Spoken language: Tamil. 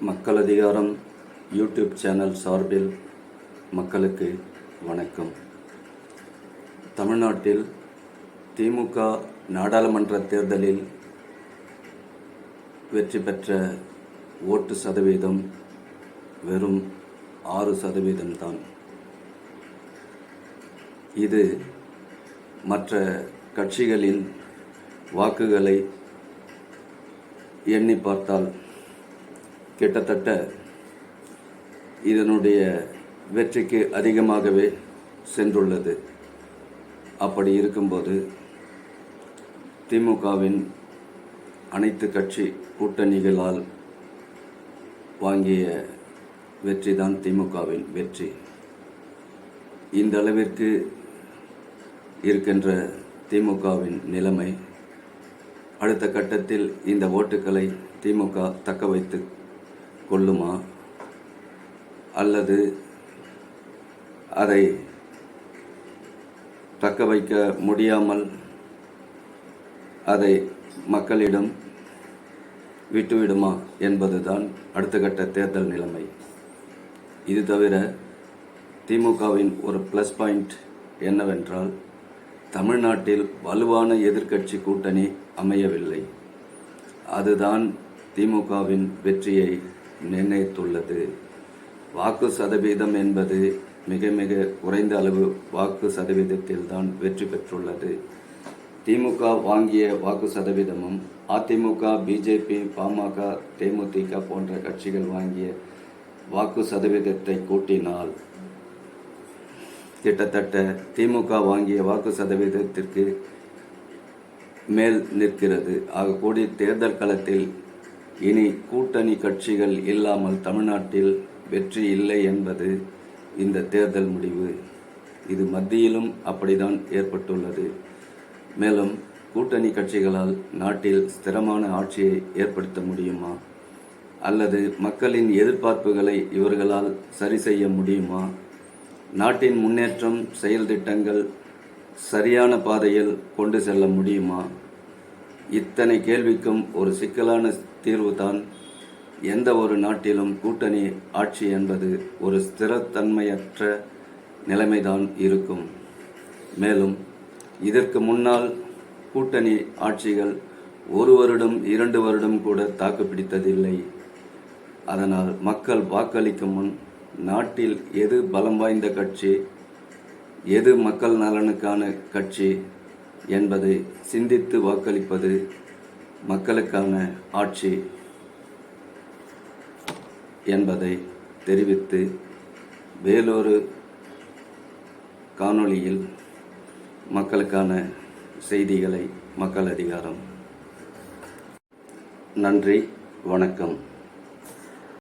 மக்கள் அதிகாரம் யூடியூப் சேனல் சார்பில் மக்களுக்கு வணக்கம். தமிழ்நாட்டில் திமுக நாடாளுமன்ற தேர்தலில் வெற்றி பெற்ற ஓட்டு சதவீதம் வெறும் ஆறு சதவீதம்தான் இது மற்ற கட்சிகளின் வாக்குகளை எண்ணி பார்த்தால் கிட்டத்தட்ட இதனுடைய வெற்றிக்கு அதிகமாகவே சென்றுள்ளது. அப்படி இருக்கும்போது திமுகவின் அனைத்து கட்சி கூட்டணிகளால் வாங்கிய வெற்றி தான் திமுகவின் வெற்றி. இந்த அளவிற்கு இருக்கின்ற திமுகவின் நிலைமை அடுத்த கட்டத்தில் இந்த ஓட்டுகளை திமுக தக்க வைத்து கொள்ளுமா? அல்லது அதை தக்க வைக்க முடியாமல் அதை மக்களிடம் விட்டுவிடுமா என்பதுதான் அடுத்த கட்ட தேர்தல் நிலைமை. இது தவிர திமுகவின் ஒரு ப்ளஸ் பாயிண்ட் என்னவென்றால் தமிழ்நாட்டில் வலுவான எதிர்க்கட்சி கூட்டணி அமையவில்லை. அதுதான் திமுகவின் வெற்றியை நிர்ணயித்துள்ளது. வாக்கு சதவீதம் என்பது மிக மிக குறைந்த அளவு வாக்கு சதவீதத்தில் தான் வெற்றி பெற்றுள்ளது. திமுக வாங்கிய வாக்கு சதவீதமும் அதிமுக பிஜேபி பாமக தேமுதிக போன்ற கட்சிகள் வாங்கிய வாக்கு சதவீதத்தை கூட்டினால் கிட்டத்தட்ட திமுக வாங்கிய வாக்கு சதவீதத்திற்கு மேல் நிற்கிறது. ஆகக்கூடி தேர்தல் களத்தில் இனி கூட்டணி கட்சிகள் இல்லாமல் தமிழ்நாட்டில் வெற்றி இல்லை என்பது இந்த தேர்தல் முடிவு. இது மத்தியிலும் அப்படிதான் ஏற்பட்டுள்ளது. மேலும் கூட்டணி கட்சிகளால் நாட்டில் ஸ்திரமான ஆட்சியை ஏற்படுத்த முடியுமா? அல்லது மக்களின் எதிர்பார்ப்புகளை இவர்களால் சரி செய்ய முடியுமா? நாட்டின் முன்னேற்றம் செயல் திட்டங்கள் சரியான பாதையில் கொண்டு செல்ல முடியுமா? இத்தனை கேள்விக்கும் ஒரு சிக்கலான தீர்வுதான். எந்த ஒரு நாட்டிலும் கூட்டணி ஆட்சி என்பது ஒரு ஸ்திரத்தன்மையற்ற நிலைமைதான் இருக்கும். மேலும் இதற்கு முன்னால் கூட்டணி ஆட்சிகள் ஒரு வருடம் இரண்டு வருடம் கூட தாக்குப்பிடித்ததில்லை. அதனால் மக்கள் வாக்களிக்கும் முன் நாட்டில் எது பலம் வாய்ந்த கட்சி எது மக்கள் நலனுக்கான கட்சி என்பதை சிந்தித்து வாக்களிப்பது மக்களுக்கான ஆட்சி என்பதை தெரிவித்து வேறொரு காணொளியில் மக்களுக்கான செய்திகளை மக்கள் அதிகாரம். நன்றி வணக்கம்.